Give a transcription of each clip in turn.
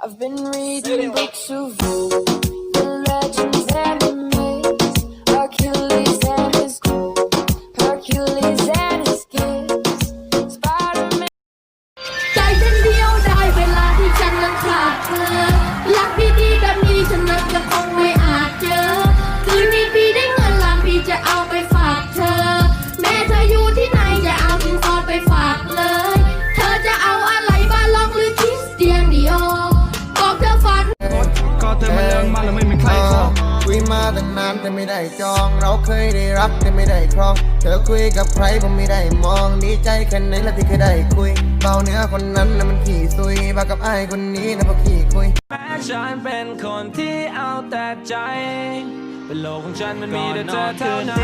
I've been reading books of old, ยมาตั้งนานแต่ไม่ได้จอง เราเคยได้รักแต่ไม่ได้ครอง เธอคุยกับใครผมไม่ได้มอง ดีใจแค่ไหนละที่เคยได้คุย เบาเนื้อคนนั้นนะมันขี่ซุยบากับไอ้คนนี้นะพอขี่คุย แม้ฉันเป็นคนที่เอาแต่ใจ เป็นโลกของฉันมันมีแต่เธอเท่านั้น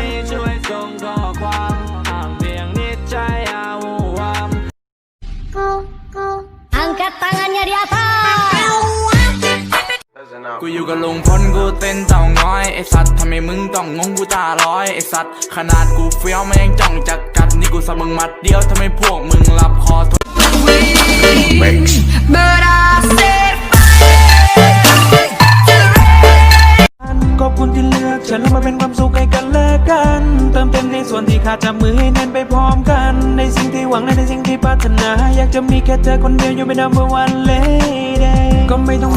กูอยู่กับลุงพลกูเต้นเต่าง้อยไอสัตว์ทำไมมึงต้องงงกูตาลอยไอสัตว์ขนาดกูเฟี้ยวมันยังจ้องจะกัดนี่กูสับมึงมัดเดียวทำไมพวกมึงรับคอทุกขอบคุณที่เลือกฉันมาเป็นความสุขให้กันและกัน เติมเต็มในส่วนที่ขาดจับมือให้แน่นไปพร้อมกัน ในสิ่งที่หวังและในสิ่งที่ปรารถนา อยากจะมีแค่เธอคนเดียวอยู่ไม่ number one lady ก็ไม่ต้อง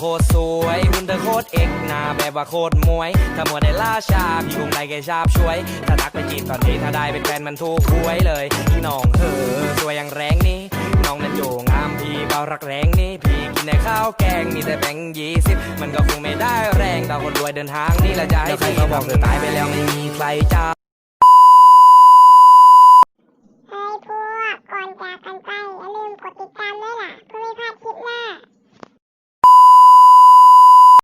โคตรสวยรุ่นเธอโคตรเอกหน้าแบบว่าโคตรมวย ถ้ามัวได้ล่าชาพี่คงได้แกชาบช่วย ถ้ารักไปจีบตอนนี้ถ้าได้เป็นแฟนมันถูกหวยเลยพี่น้องเออสวยอย่างแรงนี้น้องนั้นอยู่งามพี่เบารักแรงนี่พี่กินในข้าวแกงมีแต่แบงยี่สิบมันก็คงไม่ได้แรงเราคนรวยเดินทางนี่แหละจะให้ใครมาบอกเธอตายไปแล้วไม่มีใครจ้าให้พวกก่อนจากกันไปอย่าลืมกดติดตามด้วยล่ะเพื่อไม่พลาด